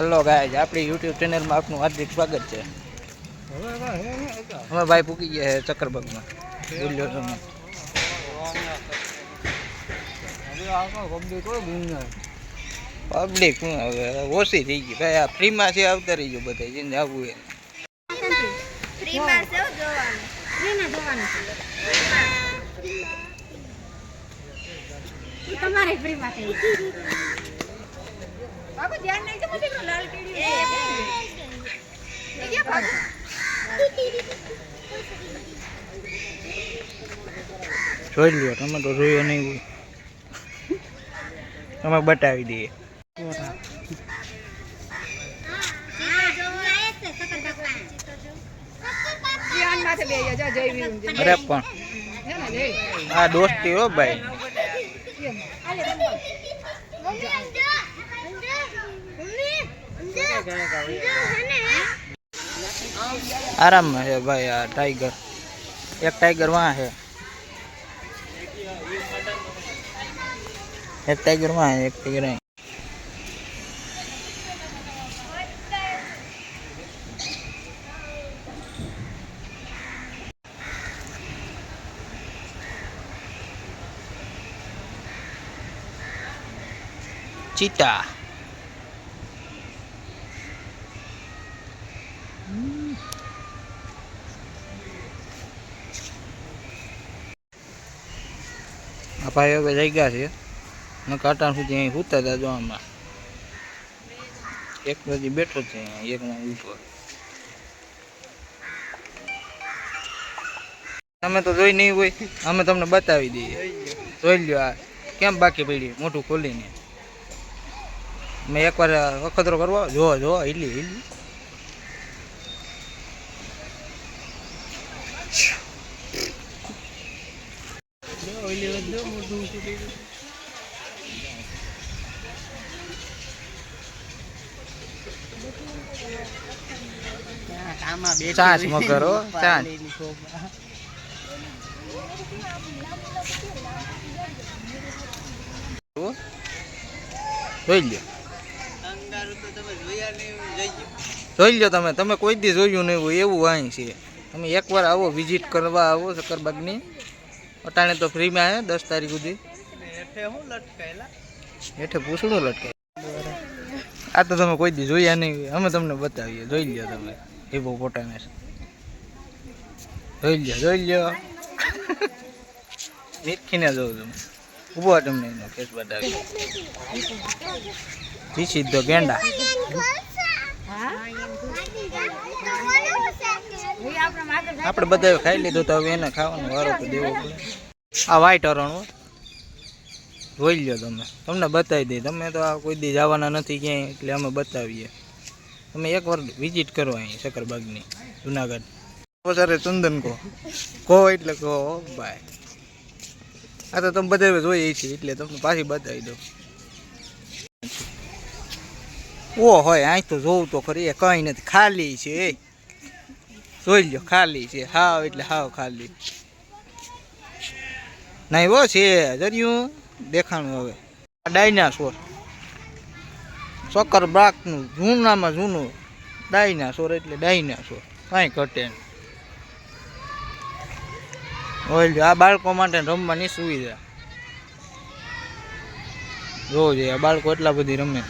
Hello ગાય આપણી YouTube ચેનલમાં આપનું હાર્દિક સ્વાગત છે. અમે ભાઈ પૂકી ગયા છે ચક્કરબાગમાં. બોલ્યો તમે પબ્લિક શું હવે? ઓછી થઈ ગઈ. ભાઈ, આ ફ્રીમાં છે, આવતા રહીજો બધા જેને આવવું એ તમારે ફ્રીમાં બાબુ ધ્યાન નહીં જમો દીકરો લાલ કેડી એ ક્યાં ભાગો જોઈ લ્યો તમે તો જોયો નહીં હોય અમે બતાવી દઈએ ધ્યાન માથે બે જા જય વીરુ જય અરે પણ હે ને જય આ દોસ્તી હો ભાઈ આલે બંધ આરામમાં છે ભાઈ આ ટાઈગર એક ટાઈગર વાં છે એક ટાઈગર વાં છે એક ટાઈગર આ ભાઈ હવે લઈ ગયા છે. અને કાંટા સુધી અહીં સૂતા હતા જો આમાં. એક બધી બેઠો છે અહીંયા, એક ના ઉપર તમે તો જોઈ નહીં હોય, અમે તમને બતાવી દઈએ. જોઈ લ્યો આ, કેમ બાકી પડી મોટું ખોલીને? મેં એકવાર વખતરો કરવા, જો જો, હિલી હિલી. જોઈ લ્યો. જોઈ લ્યો તમે તમે કોઈ દી જોયું નહીં હોય એવું અહીં છે. તમે એકવાર આવો વિઝિટ કરવા આવો સક્કરબાગની અટાણે તો ફ્રીમાં આવે દસ તારીખ સુધી. હેઠે પૂછડું લટકાય આ તો તમે કોઈ દી જોયા નહીં. અમે તમને બતાવીએ. જોઈ લ્યો તમે. હિપો પોટાને જોઈ લ્યો જોઈ લ્યો. નીચખીને જોઉં તમે. ઊભો તમને એનો કેસ બતાવી જી સીધો ગેંડા. આપણે બધા ખાઈ લીધું તો હવે એને ખાવાનો વારો તો દેવો પડે. આ વાઈટ હરણ જોઈ લો તમે. તમને બતાવી દઈએ તમે તો આ કોઈ દી જવાના નથી ક્યાંય એટલે અમે બતાવીએ. તમે એકવાર વિઝિટ કરો અહીં શકરબાગની જુનાગઢ. વધારે ચંદન કહો. કહો એટલે કહો ભાઈ. આ તો તમે બધા જોઈએ છીએ એટલે તમને પાછી બતાવી દઉં. ઓ હોય અહીં તો જોવું તો ખરી એ કંઈ નથી. ખાલી છે. એ જોઈ લો ખાલી છે, હાવ એટલે હાવ ખાલી. નહીં હો, છે, જર્યું. દેખાણું હવે. ડાયનાસોર. સકર બ્રાકનું, જૂનામાં જૂનું ડાયનાસોર એટલે ડાયનાસોર. કાંઈ ઘટે ઓય આ બાળકો માટે રમવાની સુવિધા. જોવો જોઈએ બાળકો એટલા બધી રમે.